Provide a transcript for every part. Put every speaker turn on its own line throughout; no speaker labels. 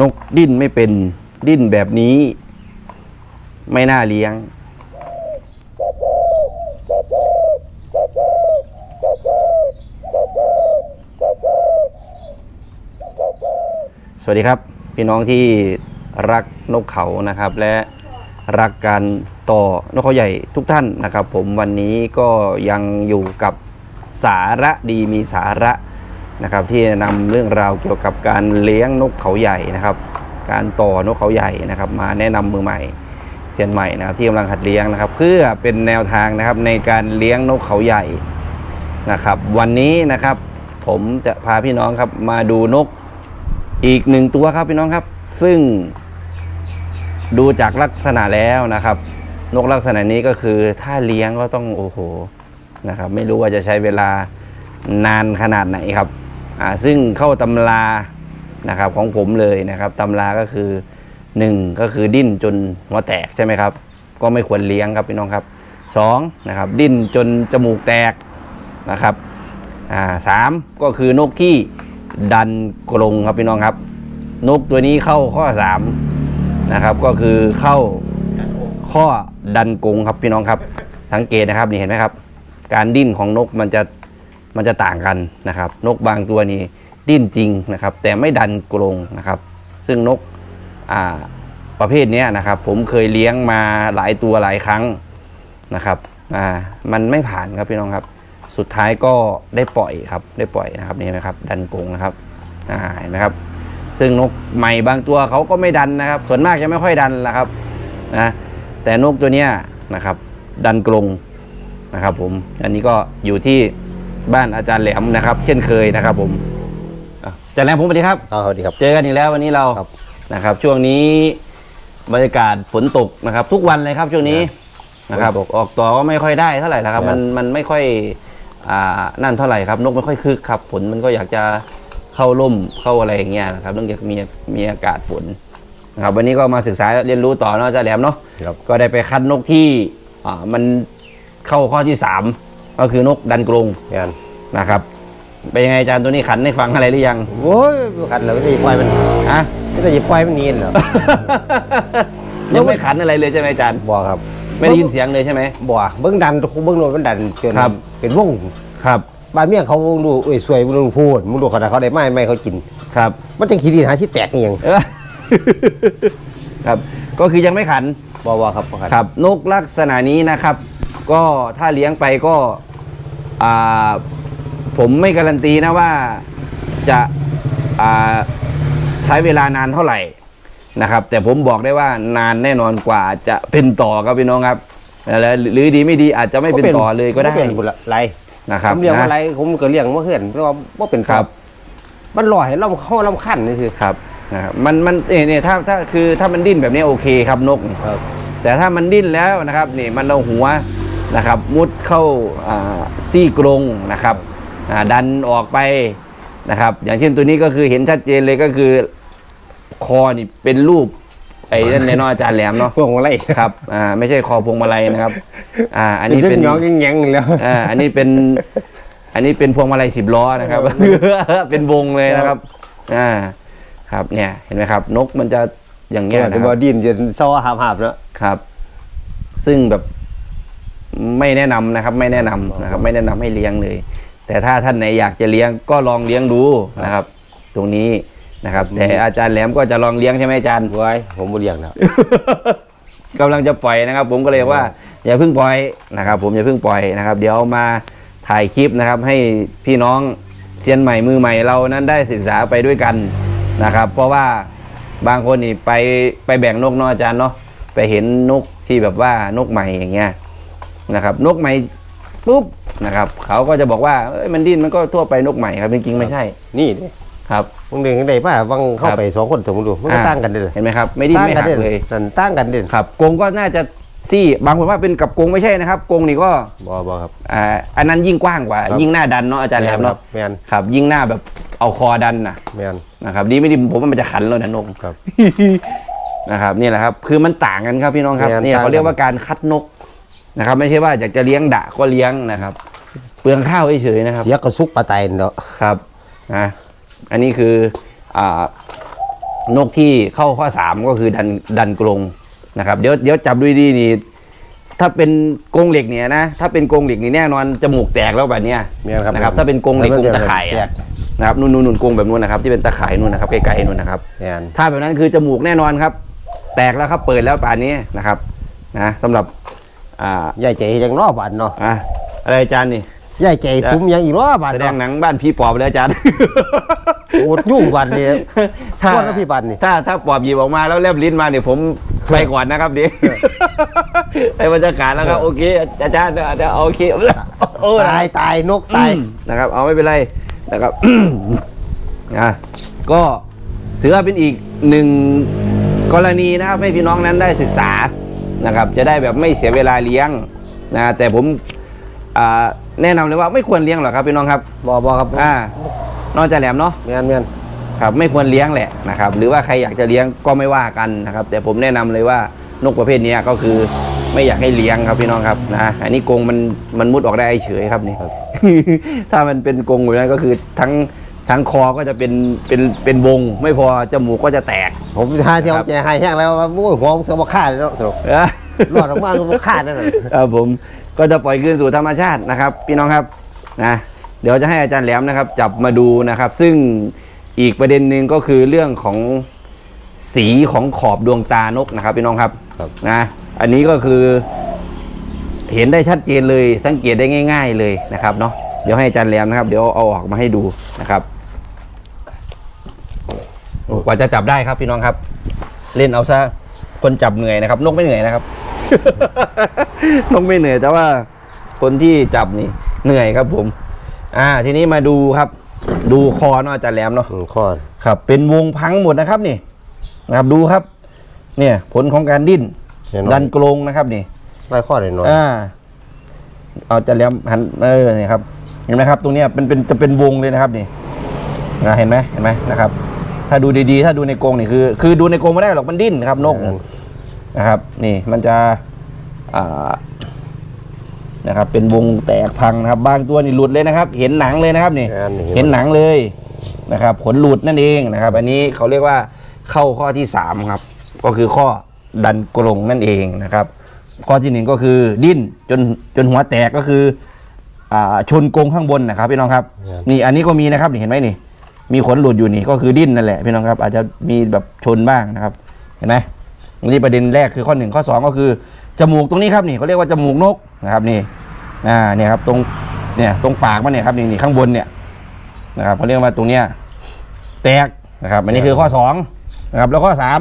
นกดิ้นไม่เป็นดิ้นแบบนี้ ไม่น่าเลี้ยง สวัสดีครับ พี่น้องที่รักนกเขานะครับ และรักการต่อนกเขาใหญ่ทุกท่านนะครับ ผมวันนี้ก็ยังอยู่กับสาระดีมีสาระ นะครับที่จะนำเรื่องราวเกี่ยวกับการเลี้ยงนกเขาใหญ่นะครับ การต่อนกเขาใหญ่นะครับ มาแนะนำมือใหม่เซียนใหม่นะครับที่กำลังหัดเลี้ยงนะครับ เพื่อเป็นแนวทางนะครับในการเลี้ยงนกเขาใหญ่นะครับ วันนี้นะครับผมจะพาพี่น้องครับมาดูนกอีกหนึ่งตัวครับพี่น้องครับ ซึ่งดูจากลักษณะแล้วนะครับ นกลักษณะนี้ก็คือถ้าเลี้ยงก็ต้องโอ้โหนะครับ ไม่รู้ว่าจะใช้เวลานานขนาดไหนครับ อ่าซึ่งเข้าตำรานะครับของผมเลยนะครับตำราก็คือหนึ่งก็คือดิ้นจนหัวแตกใช่ไหมครับ ก็ไม่ควรเลี้ยงครับพี่น้องครับสองนะครับดิ้นจนจมูกแตกนะครับอ่าสามก็คือนกที่ดันกรงครับพี่น้องครับ นกตัวนี้เข้าข้อสามนะครับก็คือเข้าข้อดันกรงครับพี่น้องครับ สังเกตนะครับนี่เห็นไหมครับ การดิ้นของนกมันจะ มันจะต่างกันนะครับ นกบางตัวนี่ดิ้นจริงนะครับ แต่ไม่ดันกรงนะครับ ซึ่งนกประเภทนี้นะครับ ผมเคยเลี้ยงมาหลายตัวหลายครั้งนะครับมันไม่ผ่านครับพี่น้องครับ สุดท้ายก็ได้ปล่อยครับได้ปล่อยนะครับนี่นไหมครับ ดันกรงนะครับเห็นไหมครับ ซึ่งนกใหม่บางตัวเขาก็ไม่ดันนะครับ ส่วนมากจะไม่ค่อยดันละครับนะแต่นกตัวเนี้ยนะครับ ดันกรงนะครับผมอันนี้ก็อยู่ที่ บ้านอาจารย์แหลมนะครับ เช่นเคยนะครับผมอะอาจารย์แหลมผมสวัสดีครับ
ครับสวัสดีครับ
เจอกันอีกแล้ววันนี้เรา
ครับ
นะครับ ช่วงนี้บรรยากาศฝนตกนะครับ ทุกวันเลยครับช่วงนี้นะครับ
ฝนตก
ออกต่อก็ไม่ค่อยได้เท่าไหร่แล้วครับ
ครั
มั
บ
นมันไม่ค่อยอ่านั่นเท่าไหร่ครับ นกไม่ค่อยคึกครับ ฝนมันก็อยากจะเข้าร่มเข้าอะไรอย่างเงี้ยนะครับเนื่องจากมีมีอากาศฝนนะครับ วันนี้ก็มาศึกษาเรียนรู้ต่อเนาะอาจารย์แหลมเนาะ
ครับ
ก็ได้ไปคัดนกที่อ่ามันเข้าข้อที่สาม ก็คือนกดันกรง
งาน
นะครับ เป็นยังไงอาจารย์ตัวนี้ขันให้ฟังอะไรหรือยัง
โอ้ยขัดแล้วไม่ได้ปล่อยมัน
อะ
ไม่ได้ปล่อยมันเนียนเหรอ
ยังไม่ขันอะไรเลยใช่ไหมอาจารย์
บ่ครับ
ไม่ได้ยินเสียงเลยใช่ไหม
บ่เบิ้งดันเบิ้งโนนมันดันจน
ครับ
เป็นวง
ครับ
บ้านเมียเขาดูเอ้ยสวยมึงดูพูดมึงดูขนาดเขาได้ไม้ไม่เขากิน
ครับ
มันจะขี้ดินหาที่แตกอหย่าง
เออครับ ก็คือยังไม่ขัน
บ่บ่ครับบ่ขัด
ครับนกลักษณะนี้นะครับ ก็ถ้าเลี้ยงไปก็อ่าผมไม่การันตีนะว่าจะอ่าใช้เวลานานเท่าไหร่นะครับ แต่ผมบอกได้ว่านานแน่นอนกว่าจะเป็นต่อครับพี่น้องครับแล้วหรือดีไม่ดีอาจจะไม่เป็นต่อเลยก็ได้
บ่เป็นบุญละไร
นะครับ
ผมเลี้ยงว่า
นะ
ไรผมก็เลี้ยงว่าเขื่อนแต่ว่าบ่เป็น
ครับ
มันลอยให้เราเข้าลำคันนี่คือ
ครับนะครับมันมันเนี่ยเนี่ยถ้าถ้าคือถ้ามันดิ้นแบบนี้โอเคครับนกนี่
ครับ
แต่ถ้ามันดิ้นแล้วนะครับนี่มันเอาหัวนะครับมุดเข้าอ่าซี่กรงนะครับอ่าดันออกไปนะครับ อย่างเช่นตัวนี้ก็คือเห็นชัดเจนเลยก็คือคอนี่เป็นรูปไอ้นั่นในนออาจารย์แหลมเนาะ
พวกอะไร
ครับอ่าไม่ใช่คอพวงมาลัยนะครับอ่าอัน
เป็น
นี้
เป็
เป็นน
น้องแง่งๆแล้ว
อ่าอันนี้เป็นอันนี้เป็นพวงมาลัยสิบล้อนะครับเป็นวงเลยนะครับอ่าครับเนี่ยเห็นไหมครับ นกมันจะ อย่างเงี้ย
แต่
นะค
บ่
รับ
ดินจนเศร้าหาบๆแล้ว
ครับ ซึ่งแบบไม่แนะนำนะครับ ไม่แนะนำนะครับ ไม่แนะนำให้เลี้ยงเลย แต่ถ้าท่านไหนอยากจะเลี้ยงก็ลองเลี้ยงดูนะครับ ตรงนี้นะครับ แต่อาจารย์แหลมก็จะลองเลี้ยงใช่ไหมอาจารย์
ไว้ผมบ่เลี้ยงแล้ว
กำลังจะปล่อยนะครับ ผมก็เลยว่าอย่าเพิ่งปล่อยนะครับ ผมอย่าเพิ่งปล่อยนะครับ เดี๋ยวมาถ่ายคลิปนะครับ ให้พี่น้องเซียนใหม่มือใหม่เรานั้นได้ศึกษาไปด้วยกันนะครับ เพราะว่า บางคนนี่ไปไปแบ่งนกเนาะอาจารย์เนาะไปเห็นนกที่แบบว่านกใหม่อย่างเงี้ยนะครับนกใหม่ปุ๊บนะครับเขาก็จะบอกว่าเอ้ยมันดิ้นมันก็ทั่วไปนกใหม่ครับจริงๆไม่ใช่
นี่เด้
ครับ
มึงเดินกันได้ป่ะวังเข้า
ครับ
ไปสองคนสมมติดูมันก็
อ่า
ตั้งกันเด้อ
เห็นไหมครับไม่ดิ้น
ตั้ง
ไม่
กั
หัก
เด่น
เลย
นั่นตั้งกันเด่น
ครับกรงก็น่าจะ ซี่บางคนว่าเป็นกับกรงไม่ใช่นะครับกรงนี่ก็
บ่บ่ครับ
อ่าอันนั้นยิ่งกว้างกว่า
ครับ
ยิ่งหน้าดันเนาะอาจารย์แหลมเนาะ
แมน
ครับ ยิ่งหน้าแบบเอาคอดันนะ
แมน
นะครับดีไม่ดีผมว่ามันจะขันแล้วนะนง
ครับ
นะครับนี่แหละครับคือมันต่างกันครับพี่น้องครับ
เนี่ย
เนี่ย
ต่างกัน
เขาเรียกว่าการคัดนกนะครับ ไม่ใช่ว่าอยากจะเลี้ยงดะก็เลี้ยงนะครับ เปลืองข้าวเฉยๆนะครับ
เสียกระซุกปลาไตนเนาะ
ครับนะอันนี้คืออ่านกที่เข้าข้อสามก็คือดันดันกรง นะครับเดี๋ยวเดี๋ยวจับดูดีๆนี่ถ้าเป็นกรงเหล็กเนี่ยนะถ้าเป็นกรงเหล็กนี่แน่นอนจมูกแตกแล้วแบบเนี้ย
แม่นครับ
นะครับ ถ้าเป็นกรงเหล็กกรงตะข่าย
แต
อะ
ก
นะครับนู่นนู่นนู่นกรงแบบนู้นนะครับ ที่เป็นตะข่ายนู่นนะครับไกลๆนู่นนะครับ
แม่น
ถ้าแบบนั้นคือจมูกแน่นอนครับ แตกแล้วครับเปิดแล้วป่านนี้นะครับนะสำหรับอ่า
ใหญ่ใจยังรอบานเนาะ
อะอะไรอาจารย์นี่
ใหญ่ใจซุ้มยังอีกรอบาน
แสด
เนาะ
งหนังบ้านพี่ปอบเลยอาจารย์
โอดยุ่งวันเนี่ย
ถ้า
โทษนะพี่บันนี่
ถ้าถ้าปอบหยิบออกมาแล้วแลบลิ้นมาเนี่ยผม ไปก่อนนะครับเดี๋ยวไอ้บรรยากาศแล้วครับโอเคอาจารย์เดี๋ยวเดี๋ยวโอเคโอ้
ตายตายนกตาย
นะครับ เอาไม่เป็นไรนะครับนะก็ถือว่าเป็นอีกหนึ่งกรณีนะครับให้พี่น้องนั้นได้ศึกษานะครับ จะได้แบบไม่เสียเวลาเลี้ยงนะแต่ผมอ่าแนะนำเลยว่าไม่ควรเลี้ยงหรอกครับพี่น้องครับ
บอบอครับ
อ่านอกจากแหลมเนาะ
แม่นแม่น
ครับไม่ควรเลี้ยงแหละนะครับ หรือว่าใครอยากจะเลี้ยงก็ไม่ว่ากันนะครับ แต่ผมแนะนำเลยว่านกประเภทเนี้ยก็คือไม่อยากให้เลี้ยงครับพี่น้องครับนะอันนี้กรงมันมันมุดออกได้เฉยครับนี่ถ้ามันเป็นกรงอยู่นั้นก็คือทั้งทั้งคอก็จะเป็นเป็นเป็นวง ไม่พอจมูกก็จะแตก
ผมทาที่
ครั
เอา
บ
แจให้แห้งแล้วว่าโอ้ยหัวมันจะมาฆ่าเลยเนาะสรุป
เอ้อ
รอดออกมาก็มาฆ่าได้เลย
ครับผมก็จะปล่อยคืนสู่ธรรมชาตินะครับ พี่น้องครับนะเดี๋ยวจะให้อาจารย์แหลมนะครับ จับมาดูนะครับ ซึ่ง อีกประเด็นหนึ่งก็คือเรื่องของสีของขอบดวงตานกนะครับพี่น้องครับ
ครับ
นะอันนี้ก็คือ เห็นได้ชัดเจนเลยสังเกตได้ง่าย ๆเลยนะครับเนาะเดี๋ยวให้อาจารย์แหลมนะครับ เดี๋ยวเอาออกมาให้ดูนะครับ กว่าจะจับได้ครับพี่น้องครับ เล่นเอาซะคนจับเหนื่อยนะครับ นกไม่เหนื่อยนะครับ นกไม่เหนื่อยแต่ว่าคนที่จับนี่เหนื่อยครับผม อ่า ทีนี้มาดูครับ ดูคอเนาะอาจารย์แหลมเนาะ
อืมข้อ
ครับ เป็นวงพังหมดนะครับนี่นะครับดูครับ เนี่ย ผลของการดิ้น
เห็นไหม
ดันกรงนะครับนี่
ไล่ข้อหน่อยหน่อย
อ่า เอาจะแหลมหันเออนี่ครับ เห็นไหมครับ ตรงเนี้ยเป็นเป็นจะเป็นวงเลยนะครับนี่นะเห็นไหมเห็นไหมนะครับ ถ้าดูดีๆ ถ้าดูในกรงนี่คือ คือดูในกรงไม่ได้หรอกมันดิ้นครับนกนะครับ นี่มันจะอ่า นะครับเป็นวงแตกพังนะครับ บางตัวนี่หลุดเลยนะครับ เห็นหนังเลยนะครับนี่
งานนี่
เห็นหนังเลยนะครับขนหลุดนั่นเองนะครับ อันนี้เขาเรียกว่าเข้าข้อที่สามครับ ก็คือข้อดันกรงนั่นเองนะครับ ข้อที่หนึ่งก็คือดิ้นจนจนหัวแตกก็คืออ่าชนกรงข้างบนนะครับพี่น้องครับ นี่อันนี้ก็มีนะครับนี่เห็นไหมนี่ มีขนหลุดอยู่นี่ก็คือดิ้นนั่นแหละพี่น้องครับ อาจจะมีแบบชนบ้างนะครับ เห็นไหมนี่ประเด็นแรกคือข้อหนึ่งข้อสองก็คือจมูกตรงนี้ครับนี่เขาเรียกว่าจมูกนก นะครับนี่อ่าเนี่ยครับตรงเนี่ยตรงปากมันเนี่ยครับนี่นี่ข้างบนเนี่ยนะครับเขาเรียกว่าตรงเนี้ยแตกนะครับอันนี้คือข้อสองนะครับแล้วข้อสาม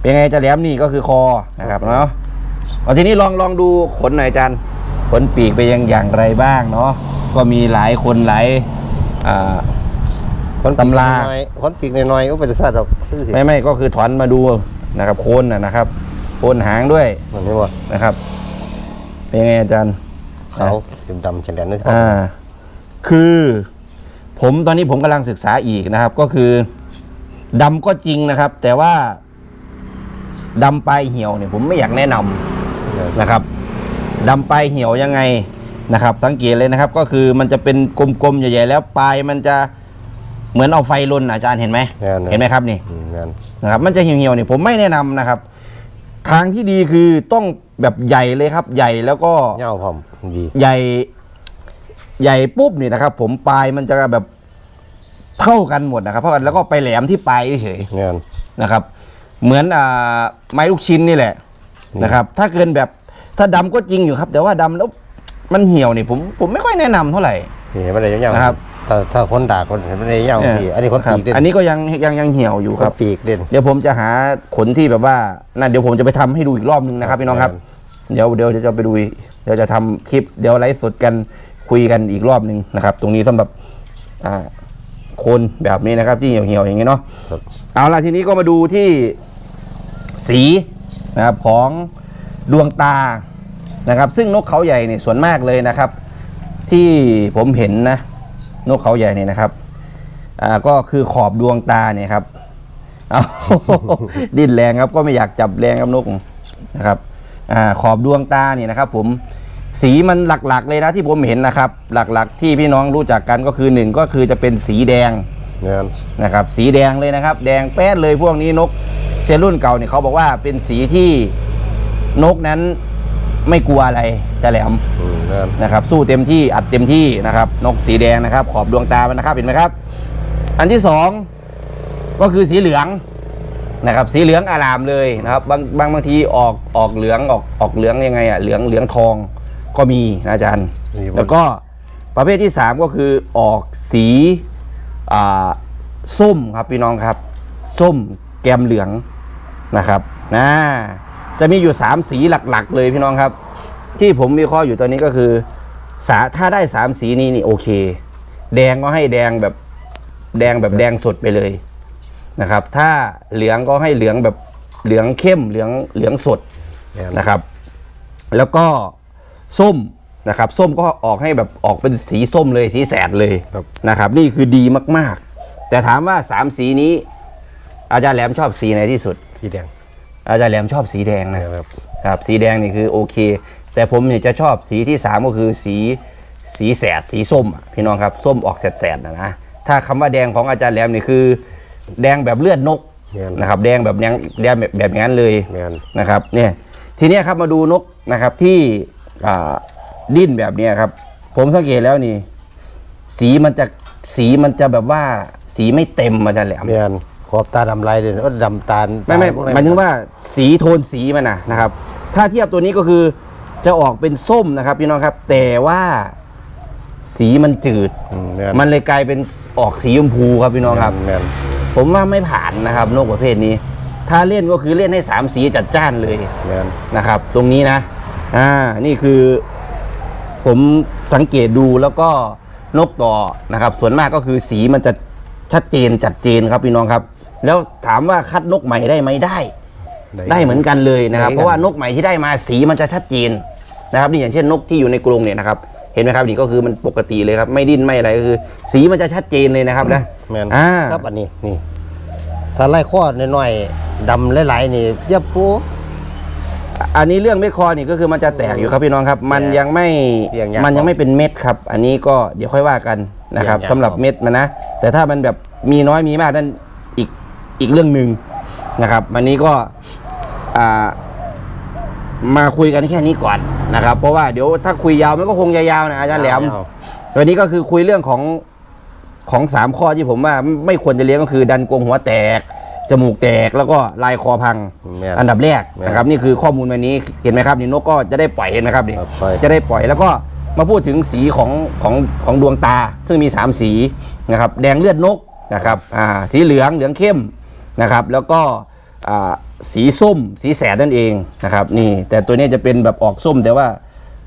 เป็นไงจะแหลมนี่ก็คือคอนะครับเนาะเอาทีนี้ลองลองดูขนหน่อยอาจารย์ขนปีกไปยังอย่างไรบ้างเนาะก็มีหลายคนหลายอ่า
คนปีก
ตำรา
หน่อยคนปีกหน่อยๆก็เป็นสัตว์ดอกซื่อสิ
ไม่ไม่ก็คือถอนมาดูนะครับโคนนะนะครับโคนหางด้วย
มันไม่ว่า
นะครับ เป็นไงอาจารย์
เขาสีดำเฉลียนนี่ครับ
อ่า คือ ผมตอนนี้ผมกำลังศึกษาอีกนะครับ ก็คือดำก็จริงนะครับ แต่ว่าดำปลายเหี่ยวเนี่ยผมไม่อยากแนะนำนะครับดำปลายเหี่ยวยังไงนะครับ สังเกตเลยนะครับ ก็คือมันจะเป็นกลมๆใหญ่ๆแล้วปลายมันจะเหมือนเอาไฟลนน่ะอาจารย์เห็นไหม
แม่น
เห็นไหมครับนี่
อืมแม่น
นะครับ มันจะเหี่ยวๆเนี่ยผมไม่แนะนำนะครับ ทางที่ดีคือต้องแบบใหญ่เลยครับ ใหญ่แล้วก็
เหย้าพร้อมดี
ใหญ่ ใหญ่ปุ๊บนี่นะครับ ผมปลายมันจะแบบเท่ากันหมดนะครับ เพราะกันแล้วก็ไปแหลมที่ปลายเฉย
แม่น
ๆนะครับ เหมือนอ่าไม้ลูกชิ้นนี่แหละ
อืม
นะครับ ถ้าเกินแบบถ้าดำก็จริงอยู่ครับ แต่ว่าดำแล้วมันเหี่ยวนี่ผมผมไม่ค่อยแนะนำเท่าไหร่
นี่มันได้ยาวๆ
นะครับ
ถ้าถ้าคนด่าคนเห็นมันได้ยาวสิอันนี้คน
รับ
ปีกเด่น
อันนี้ก็ยังยังยังเหี่ยวอยู่
ค
ค
รั
รั
บบปีกเด่น
เดี๋ยวผมจะหาขนที่แบบว่านั่นเดี๋ยวผมจะไปทำให้ดูอีกรอบนึงนะครับพี่น้องครับ เดี๋ยวเดี๋ยวเดี๋ยวจะไปดูอีกเดี๋ยวจะทำคลิปเดี๋ยวไลฟ์สดกันคุยกันอีกรอบหนึ่งนะครับ ตรงนี้สำหรับอ่าโคนแบบนี้นะครับ ที่เหี่ยวเหี่ยวๆอย่างนี้เนาะ
ครับ
เอาละทีนี้ก็มาดูที่สีนะครับของดวงตานะครับ ซึ่งนกเขาใหญ่เนี่ยส่วนมากเลยนะครับ ที่ผมเห็นนะ นกเขาใหญ่เนี่ยนะครับ อ่าก็คือขอบดวงตาเนี่ยครับเอาดิ้นแรงครับก็ไม่อยากจับแรงครับนกนะครับอ่าขอบดวงตาเนี่ยนะครับ ผมสีมันหลักๆ เลยนะที่ผมเห็นนะครับ หลักๆ ที่พี่น้องรู้จักกันก็คือหนึ่งก็คือจะเป็นสีแดง
งาน
นะครับ สีแดงเลยนะครับ แดงแป๊ดเลยพวกนี้นกเซรุ่นเก่าเนี่ยเขาบอกว่าเป็นสีที่นกนั้น ไม่กลัวอะไรจะแหลม
อืมงาน
นะครับ สู้เต็มที่อัดเต็มที่นะครับ นกสีแดงนะครับ ขอบดวงตามันนะครับเห็นไหมครับ อันที่สองก็คือสีเหลืองนะครับ สีเหลืองอารามเลยนะครับ บางบางบางทีออกออกเหลืองออกออกเหลืองยังไงอะเหลืองเหลืองทองก็มีนะอาจารย์
นี่บ่
แล้วก็ประเภทที่3ก็คือออกสีอ่าส้มครับพี่น้องครับ ส้มแกมเหลืองนะครับนะ จะมีอยู่ 3 สีหลักๆ เลยพี่น้องครับ ที่ผมวิเคราะห์อยู่ตอนนี้ก็คือสาถ้าได้ 3 สีนี้นี่โอเค แดงก็ให้แดงแบบแดงแบบแดงสดไปเลยนะครับ ถ้าเหลืองก็ให้เหลืองแบบเหลืองเข้มเหลืองเหลืองสด
งาน
นะครับ แล้วก็ส้มนะครับ ส้มก็ออกให้แบบออกเป็นสีส้มเลยสีแสดเลย
ครับ
นะครับ นี่คือดีมากๆ แต่ถามว่าสามสีนี้ อาจารย์แหลมชอบสีไหนที่สุด
สีแดง
อาจารย์แหลมชอบสีแดงนะ
นะครับ
ครับสีแดงนี่คือโอเค แต่ผมเนี่ยจะชอบสีที่สามก็คือสีสีแสดสีส้มอะพี่น้องครับส้มออกแสดๆนะนะถ้าคำว่าแดงของอาจารย์แหลมนี่คือ แดงแบบเลือดนก
งาน
นะครับแดงแบบแดงแดงแบบแบบนั้นเลย
งาน
นะครับเนี่ยทีเนี้ยครับมาดูนกนะครับที่อ่าดิ้นแบบเนี้ยครับ ผมสังเกตแล้วนี่ สีมันจะสีมันจะแบบว่าสีไม่เต็มมันจะแหลม
งานข อบตาดำลายเลยก็ดำตาล
ไม่ไม่
ตพวกนั้น
หมายถึงว่าสีโทนสีมันนะนะครับ ถ้าเทียบตัวนี้ก็คือจะออกเป็นส้มนะครับพี่น้องครับ แต่ว่าสีมันจืด
อืมงาน
มันเลยกลายเป็นออกสีชมพูครับพี่น้องครับ
งาน
ผมว่าไม่ผ่านนะครับนกประเภทนี้ ถ้าเล่นก็คือเล่นให้สามสีจัดจ้านเลย
งาน
นะครับตรงนี้นะ อ่า นี่คือผมสังเกตดูแล้วก็นกต่อนะครับ ส่วนมากก็คือสีมันจะชัดเจนจัดเจนครับพี่น้องครับ แล้วถามว่าคัดนกใหม่ได้ไหมได้ ได้เหมือนกันเลยนะครับ
ได้ครับ
เพราะว่านกใหม่ที่ได้มาสีมันจะชัดเจนนะครับนี่อย่างเช่นนกที่อยู่ในกรงเนี่ยนะครับเห็นไหมครับนี่ก็คือมันปกติเลยครับ ไม่ดิ้นไม่อะไรก็คือ สีมันจะชัดเจนเลยนะครับนะ
แมน
อ่า
ครับอันนี้นี่ ถ้าไล่ข้อน้อยๆดำหลายๆนี่เยับปู
อันนี้เรื่องเม็ดคอนี่ก็คือมันจะแตกอยู่ครับพี่น้องครับ มันยังไม่
เรียงยาก
มันยังไม่เป็นเม็ดครับ อันนี้ก็เดี๋ยวค่อยว่ากันนะครับ
เรียงยาก
สำหรับเม็ดมันนะแต่ถ้ามันแบบมีน้อยมีมากนั่น อีกอีกเรื่องหนึ่งนะครับ วันนี้ก็อ่ามาคุยกันแค่นี้ก่อนนะครับ เพราะว่าเดี๋ยวถ้าคุยยาวมันก็คงยาวๆนะอาจารย์แหลม
เอา
วันนี้ก็คือคุยเรื่องของของสามข้อที่ผมว่าไม่ควรจะเลี้ยงก็คือ ดันกรงหัวแตกจมูกแตกแล้วก็ลายคอพัง
แม่น
อันดับแรก
แม่น
นะครับ นี่คือข้อมูลวันนี้เห็นไหมครับนี่นกก็จะได้ปล่อยเห็นไหมครับนี่
ครับปล่อย
จะได้ปล่อยแล้วก็มาพูดถึงสีของของของดวงตา ซึ่งมี 3 สีนะครับ แดงเลือดนกนะครับอ่าสีเหลืองเหลืองเข้ม นะครับ แล้วก็อ่าสีส้มสีแสดนั่นเองนะครับนี่แต่ตัวนี้จะเป็นแบบออกส้มแต่ว่า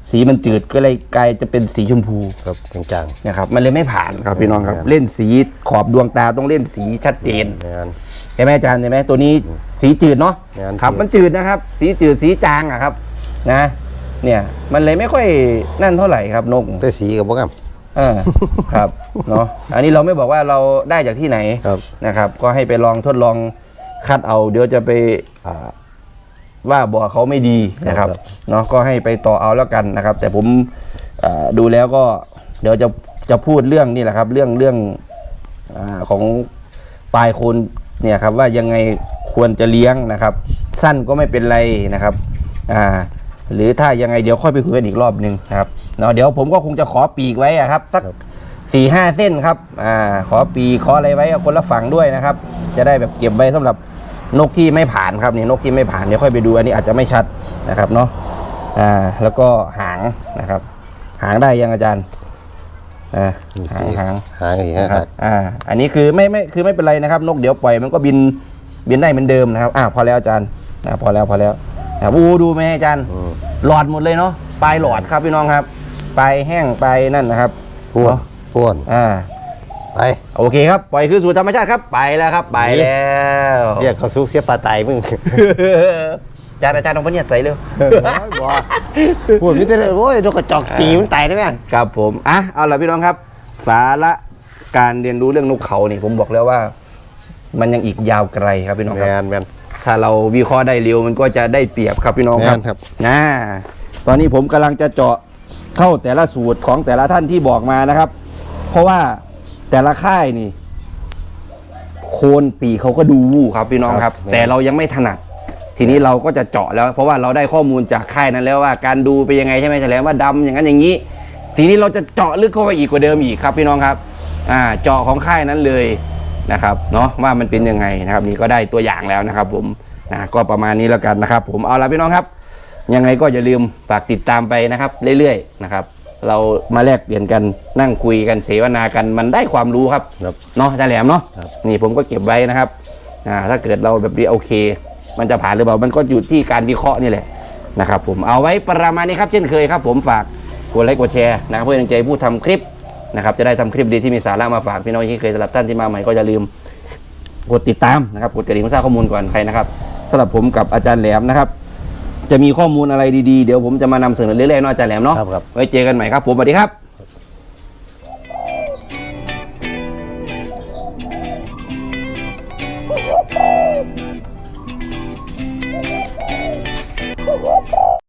สีมันจืดก็เลยกลายจะเป็นสีชมพู
ครับจาง
นะครับมันเลยไม่ผ่านครับพี่น้องครับ
ครับ
เล่นสีขอบดวงตาต้องเล่นสีชัดเจน
ๆงาน
ใช่ไหมอาจารย์ใช่ไหมตัวนี้สีจืดเนาะ
งาน
ครับ
จืด
มันจืดนะครับ สีจืดสีจางอะครับนะ เนี่ยมันเลยไม่ค่อยนั่นเท่าไหร่ครับนก
แต่สีกับพวกกัน
เออครับเนาะอันนี้เราไม่บอกว่าเราได้จากที่ไหน
ครับ
นะครับ ก็ให้ไปลองทดลองคัดเอา เดี๋ยวจะไปอ่าว่าบ่อเขาไม่ดีนะครับ
ครับ
เนาะก็ให้ไปต่อเอาแล้วกันนะครับ แต่ผมอ่าดูแล้วก็เดี๋ยวจะจะพูดเรื่องนี่แหละครับ เรื่องเรื่องอาของปลายโคนเนี่ยครับว่ายังไงควรจะเลี้ยงนะครับ สั้นก็ไม่เป็นไรนะครับอ่า หรือถ้ายังไงเดี๋ยวค่อยไปคุยกันอีกรอบหนึ่งนะครับเนาะเดี๋ยวผมก็คงจะขอปีกไว้อะครับ สัก
ครับ
สี่ห้าเส้นครับอ่าขอปีกขออะไรไว้คนละฝั่งด้วยนะครับ จะได้แบบเก็บไว้สำหรับนกที่ไม่ผ่านครับนี่นกที่ไม่ผ่านเดี๋ยวค่อยไปดูอันนี้อาจจะไม่ชัดนะครับเนาะอ่าแล้วก็หางนะครับ หางได้ยังอาจารย์อ่าหางหาง
หางอีก
นะ
ฮะ
ครับอ่าอันนี้คือไม่ไม่คือไม่เป็นไรนะครับ นกเดี๋ยวปล่อยมันก็บินบินได้เหมือนเดิมนะครับอ่าพอแล้วอาจารย์อ่าพอแล้วพอแล้วนะ ครับอู้ดูไหมอาจารย์
อืม
หลอดหมดเลยเนาะปลายหลอดครับพี่น้องครับปลายแห้งปลายนั่นนะครับ
พ่วน
เนาะ
พ่วน
อ่า
ไป
โอเคครับ ปล่อยคืนสู่ธรรมชาติครับไปแล้วครับ ไปแล้ว
เรียกเขาซุกเสียปลาไตมึง
อาจารย์อาจารย์ต้องพเนียดใส่เร็ว
บ่พูดมิแต่โอ้ยนกกระจอกตีมันตายได้ไหม
ครับผมอะเอาล่ะพี่น้องครับ สาระการเรียนรู้เรื่องนกเขานี่ผมบอกแล้วว่า มันยังอีกยาวไกลครับพี่น้อง
แม
ครับ
นแมน
ถ้าเราวิเคราะห์ได้เร็วมันก็จะได้เปรียบครับพี่น้องครับ
แม่นครับ
นะตอนนี้ผมกำลังจะเจาะเข้าแต่ละสูตรของแต่ละท่านที่บอกมานะครับ เพราะว่าแต่ละค่ายนี่ โคนปีเขาก็ดูวูครับพี่น้องค
ครั
รับ
บ
แต่เรายังไม่ถนัด ทีนี้เราก็จะเจาะแล้ว เพราะว่าเราได้ข้อมูลจากค่ายนั้นแล้วว่าการดูเป็นยังไงใช่ไหมแฉลงว่าดำอย่างนั้นอย่างนี้ ทีนี้เราจะเจาะลึกเข้าไปอีกกว่าเดิมอีกครับพี่น้องครับ อ่าเจาะของค่ายนั้นเลย นะครับเนาะว่ามันเป็นยังไงนะครับ นี่ก็ได้ตัวอย่างแล้วนะครับ ผมนะก็ประมาณนี้แล้วกันนะครับ ผมเอาละพี่น้องครับ ยังไงก็อย่าลืมฝากติดตามไปนะครับเรื่อยๆนะครับ เรามาแลกเปลี่ยนกันนั่งคุยกันเสวนากันมันได้ความรู้ครับ
ครับ
เนาะอาจารย์แหลมเนาะ
ครับ
นี่ผมก็เก็บไว้นะครับอ่าถ้าเกิดเราแบบนี้โอเค มันจะผ่านหรือเปล่ามันก็อยู่ที่การวิเคราะห์นี่แหละนะครับ ผมเอาไว้ประมาณนี้ครับเช่นเคยครับ ผมฝากกดไลค์กดแชร์นะครับเพื่อเป็นกำลังใจผู้ทำคลิป นะครับจะได้ทำคลิปดีที่มีสาระมาฝากพี่น้องที่เคยสำหรับท่านที่มาใหม่ก็อย่าลืมกดติดตามนะครับกดกระดิ่งเพื่อทราบข้อมูลก่อนใครนะครับสำหรับผมกับอาจารย์แหลมนะครับ จะมีข้อมูลอะไรดีๆ เดี๋ยวผมจะมานำเสนอเรื่อยๆเนาะอาจารย์แหลมเนาะ
ครับครับ
ไว้เจอกันใหม่ครับผมสวัสดีครับ